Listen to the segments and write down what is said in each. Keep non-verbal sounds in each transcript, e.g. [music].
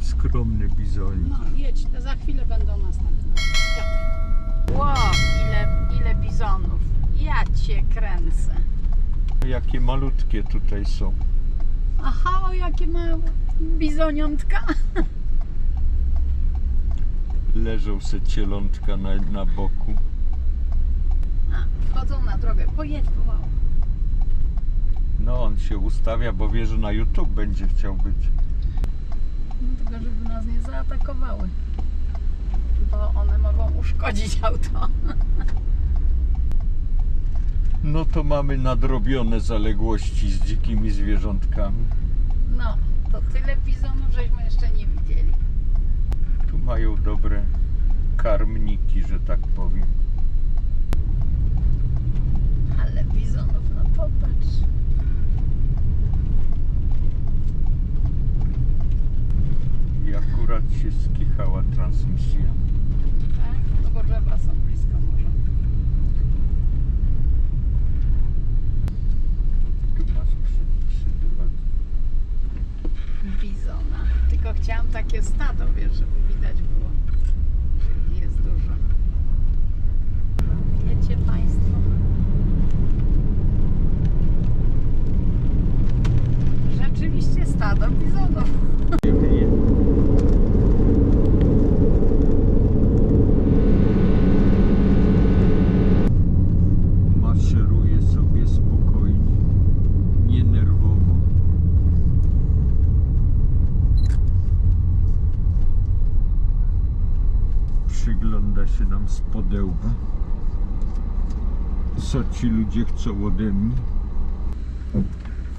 skromny bizonik. No jedź, to za chwilę będą następne. Ło, ile, ile bizonów. Ja cię kręcę. Jakie malutkie tutaj są. Aha, o jakie małe bizoniątka. Leżą se cielątka na, na boku. A, wchodzą na drogę. Pojedź pomału. No on się ustawia, bo wie, że na YouTube będzie chciał być. Nas nie zaatakowały. Bo one mogą uszkodzić auto. No to mamy nadrobione zaległości z dzikimi zwierzątkami. No, to tyle bizonów żeśmy jeszcze nie widzieli. Tu mają dobre karmniki, że tak powiem. Ale bizonów, no popatrz. I akurat się skichała transmisja. Tak? No bo drzewa są blisko morza. Tu masz przy, przybywać. Bizona. Tylko chciałam takie stado, wiesz, żeby widać było, że ich jest dużo. Wiecie Państwo? Rzeczywiście stado bizonów. [laughs] Maszeruje sobie spokojnie, nienerwowo. Przygląda się nam z podełba. Co ci ludzie chcą ode mnie?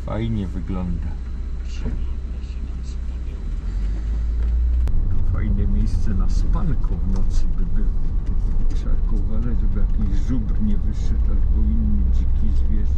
Fajnie wygląda. Fajne miejsce na spanko w nocy by było. Trzeba uważać, żeby jakiś żubr nie wyszedł albo inny dziki zwierz.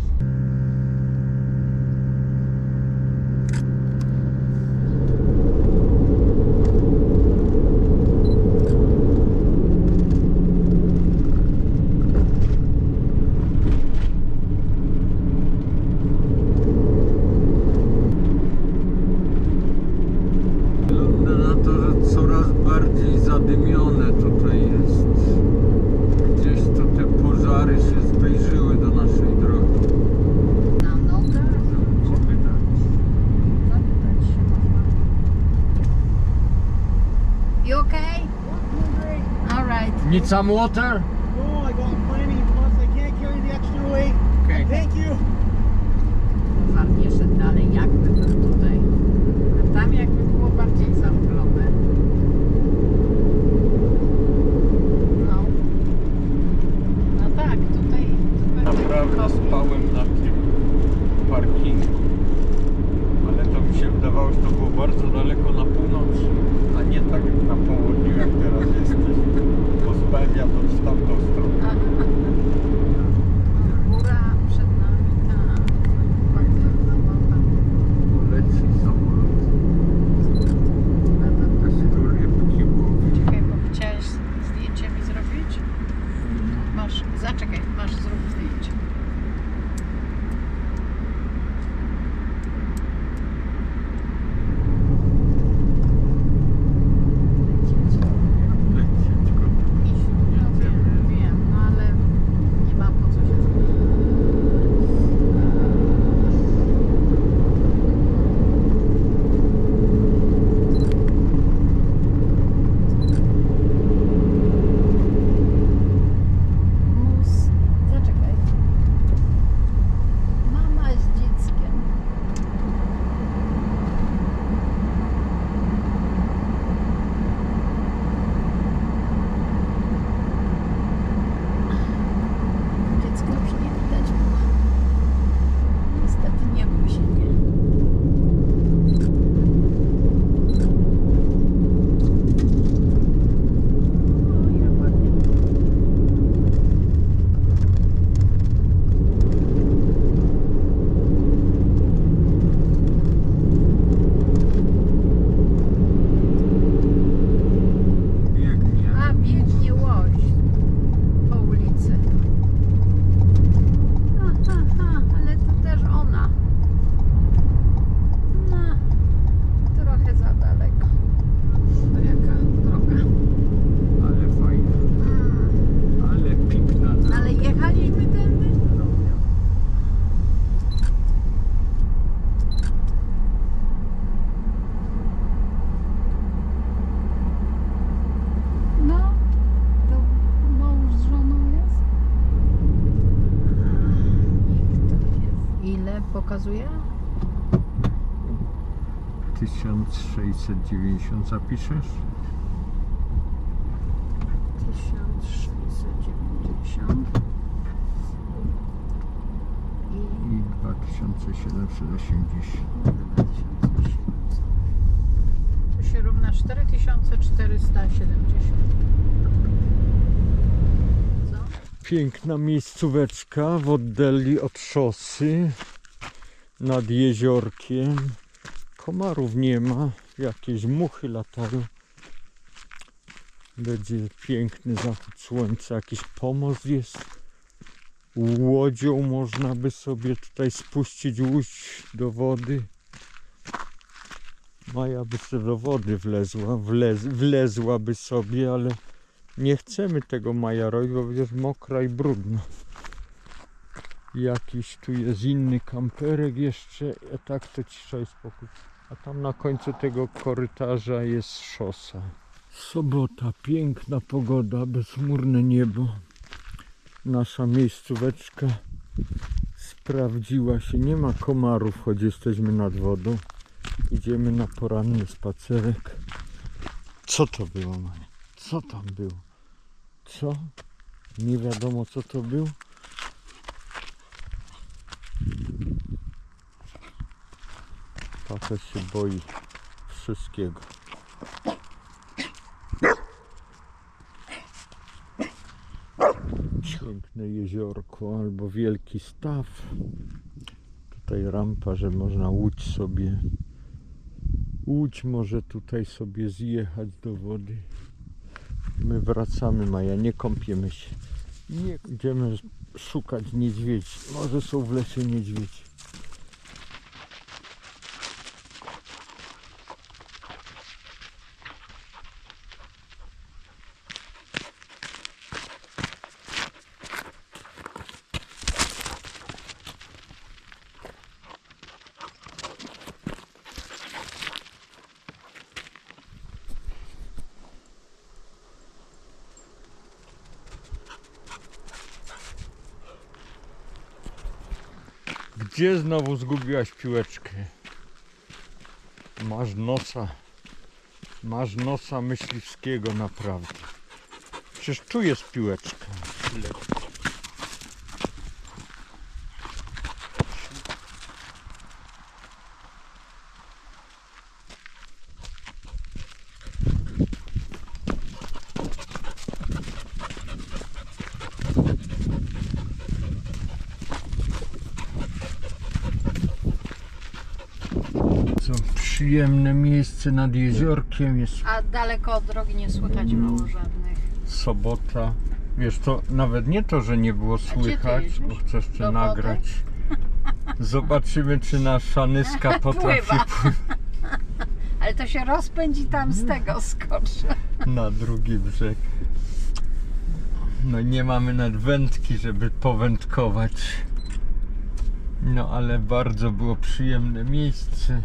Wygląda na to, że coraz bardziej zadymione tutaj jest. Gdzieś to te pożary się zbliżyły do naszej drogi. Na nogę Zapytać. zapytać się można. You okay? All right. Need some water? No, I got plenty. Plus, I can't carry the extra weight. Okay. Thank you. Nie szedł dalej, jakby był tutaj. A tam jakby było bardziej zamglone. No. No tak, tutaj... tutaj Naprawdę spałem na tym parkingu. Ale to mi się wydawało, że to było bardzo daleko na północy, a nie tak jak na południu, jak teraz jesteś. Bo spałem ja to w Ile pokazuje? 1690 zapiszesz? 1690 i I 2780. 2700. To się równa 4470. Co? Piękna miejscóweczka w oddali od szosy nad jeziorkiem. Komarów nie ma, jakieś muchy latają. Będzie piękny zachód słońca, jakiś pomost jest. Łodzią można by sobie tutaj spuścić łódź do wody. Maja by sobie do wody wlezła, wlez, wlezłaby sobie, ale nie chcemy tego majarowi, bo jest mokra i brudna. Jakiś tu jest inny kamperek jeszcze, a tak to cisza i spokój. A tam na końcu tego korytarza jest szosa. Sobota, piękna pogoda, bezchmurne niebo. Nasza miejscóweczka sprawdziła się. Nie ma komarów, choć jesteśmy nad wodą. Idziemy na poranny spacerek. Co to było, Mania? Co tam było? Co? Nie wiadomo co to było. Tata się boi wszystkiego. Piękne jeziorko albo wielki staw. Tutaj rampa, że można łódź sobie. Łódź może tutaj sobie zjechać do wody. My wracamy, Maja, nie kąpiemy się. Nie idziemy szukać niedźwiedzi. Może są w lesie niedźwiedzi. Gdzie znowu zgubiłaś piłeczkę? Masz nosa. Masz nosa myśliwskiego naprawdę. Przecież tu jest piłeczka. Przyjemne miejsce nad jeziorkiem jest A daleko od drogi nie słychać było żadnych. sobota. Wiesz, to nawet nie to, że nie było słychać, bo chcę jeszcze Do wody? nagrać. [laughs] Zobaczymy, czy nasza nyska [laughs] potrafi Pływa. pływać [laughs] Ale to się rozpędzi tam z tego skoczy. na drugi brzeg. No nie mamy nawet wędki, żeby powędkować. No ale bardzo było przyjemne miejsce.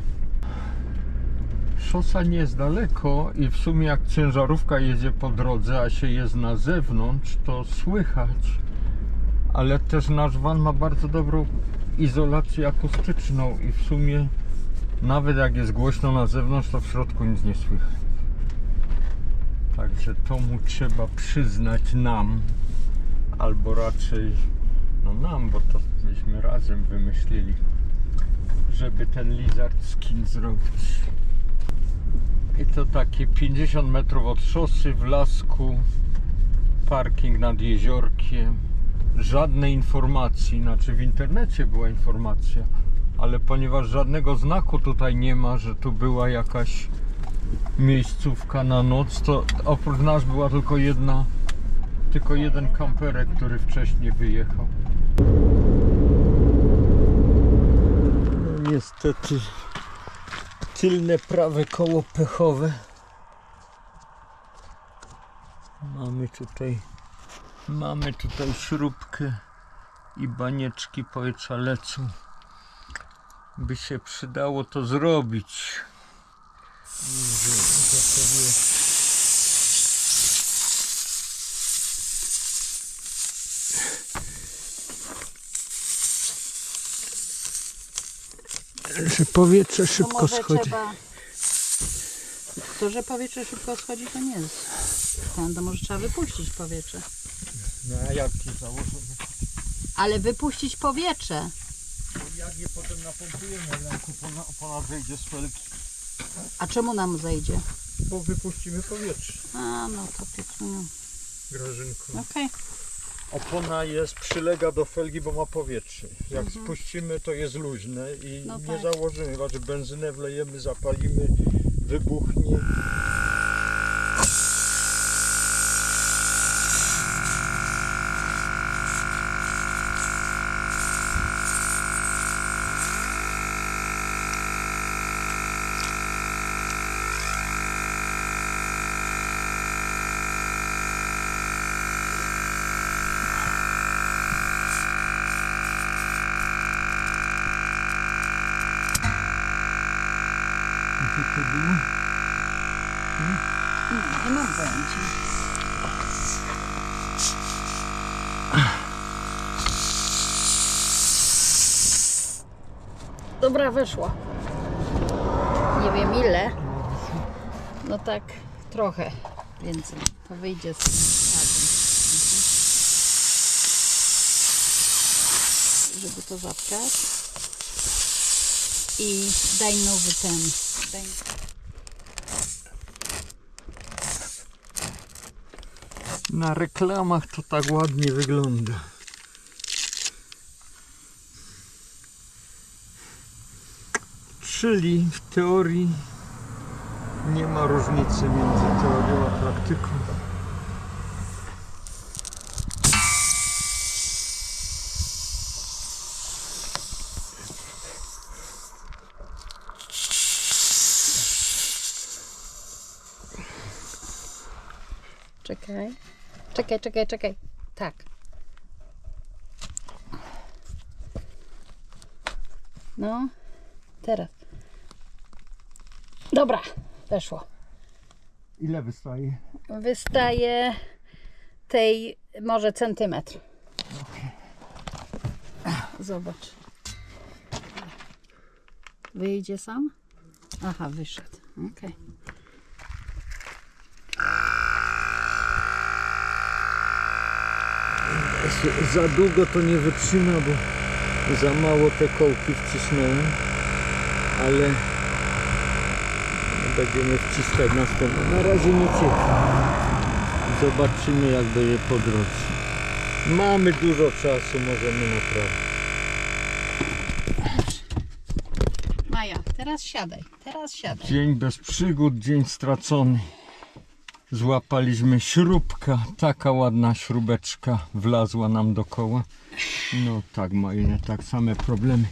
Szosa nie jest daleko i w sumie jak ciężarówka jedzie po drodze, a się jest na zewnątrz, to słychać. Ale też nasz van ma bardzo dobrą izolację akustyczną i w sumie nawet jak jest głośno na zewnątrz, to w środku nic nie słychać. Także to mu trzeba przyznać nam, albo raczej no nam, bo to myśmy razem wymyślili, żeby ten lizard skin zrobić. I to takie 50 metrów od szosy w lasku, parking nad jeziorkiem. Żadnej informacji, znaczy w internecie była informacja, ale ponieważ żadnego znaku tutaj nie ma, że tu była jakaś miejscówka na noc, to oprócz nas była tylko jedna, tylko jeden kamperek, który wcześniej wyjechał. No niestety tylne prawe koło pechowe. Mamy tutaj mamy tutaj śrubkę i banieczki powietrza lecą. By się przydało to zrobić. Że gotowie. Że powietrze szybko może schodzi. trzeba... To, że powietrze szybko schodzi, to nie jest. Ten, to może trzeba wypuścić powietrze. No a jak ci założymy? Ale wypuścić powietrze. Jak je potem napompujemy, Lenku, ponad, ponad wyjdzie z felki. A czemu nam zejdzie? Bo wypuścimy powietrze, A, no to piecunia. Grażynko. Okej. Opona jest, przylega do felgi, bo ma powietrze. Jak spuścimy, to jest luźne i Mhm. No nie tak. założymy. Chyba, że benzynę wlejemy, zapalimy, wybuchnie. To było? Nie, nie mam pojęcia. Dobra, weszło. Nie wiem ile. No tak, trochę więcej. To wyjdzie z. Żeby to zatkać. I daj nowy ten. Na reklamach to tak ładnie wygląda. Czyli w teorii nie ma różnicy między teorią a praktyką. Czekaj. Czekaj, czekaj, czekaj. Tak. No, teraz. Dobra, weszło. Ile wystaje? Wystaje tej może centymetr. Zobacz. Wyjdzie sam? Aha, wyszedł. Okej. Za długo to nie wytrzyma, bo za mało te kołki wcisnąłem, ale będziemy wciskać następne. Na razie nie cieknie. Zobaczymy jak będzie po drodze. Mamy dużo czasu, możemy naprawić. Maja, teraz siadaj. Teraz siadaj. Dzień bez przygód, dzień stracony. Złapaliśmy śrubka, taka ładna śrubeczka wlazła nam do koła. No tak, mają tak same problemy.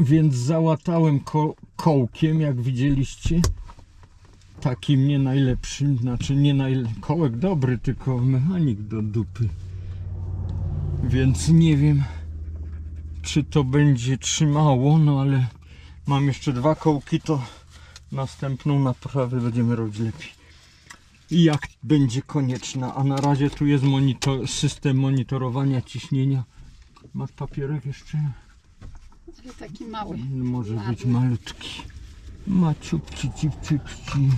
Więc załatałem ko kołkiem, jak widzieliście. Takim nie najlepszym, znaczy nie najle... kołek dobry, tylko mechanik do dupy. Więc nie wiem, czy to będzie trzymało, no ale mam jeszcze dwa kołki, to następną naprawę będziemy robić lepiej. I jak będzie konieczna, a na razie tu jest monitor, system monitorowania ciśnienia. Masz papierek jeszcze? Taki mały. Może być Ładny. malutki. Maciupci, cipciuci.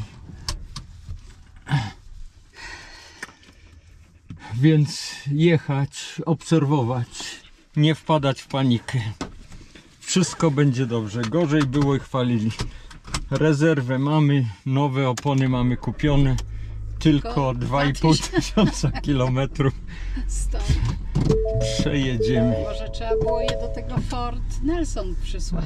Więc jechać, obserwować, nie wpadać w panikę. Wszystko będzie dobrze. Gorzej było i chwalili. Rezerwę mamy, nowe opony mamy kupione. Tylko Tylko 2,5 tysiąca kilometrów Stąd. przejedziemy. Może trzeba było je do tego Fort Nelson przysłać.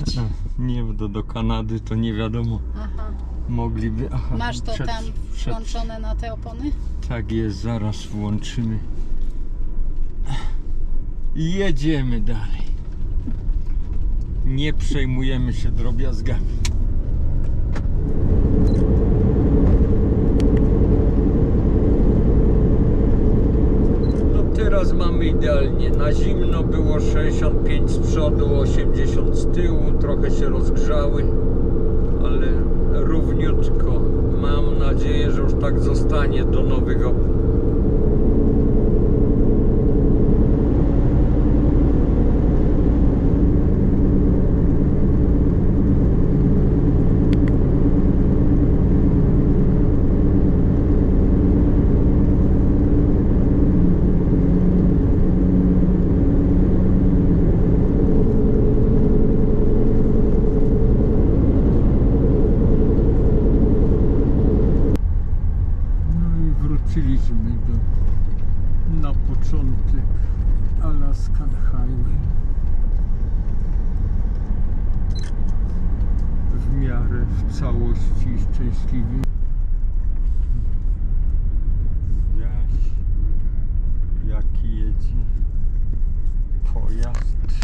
Nie do, do Kanady to nie wiadomo. Aha. Mogliby. Aha, Masz to przed- tam przed- włączone na te opony? Tak jest, zaraz włączymy. I jedziemy dalej. Nie przejmujemy się drobiazgami. No teraz mamy idealnie. Na zimno było 65 z przodu, 80 z tyłu, trochę się rozgrzały, ale równiutko. Mam nadzieję, że już tak zostanie do nowego wróciliśmy do, na początek Alaskan Highway w miarę w całości szczęśliwi. szczęśliwie Jaś, jaki jedzie pojazd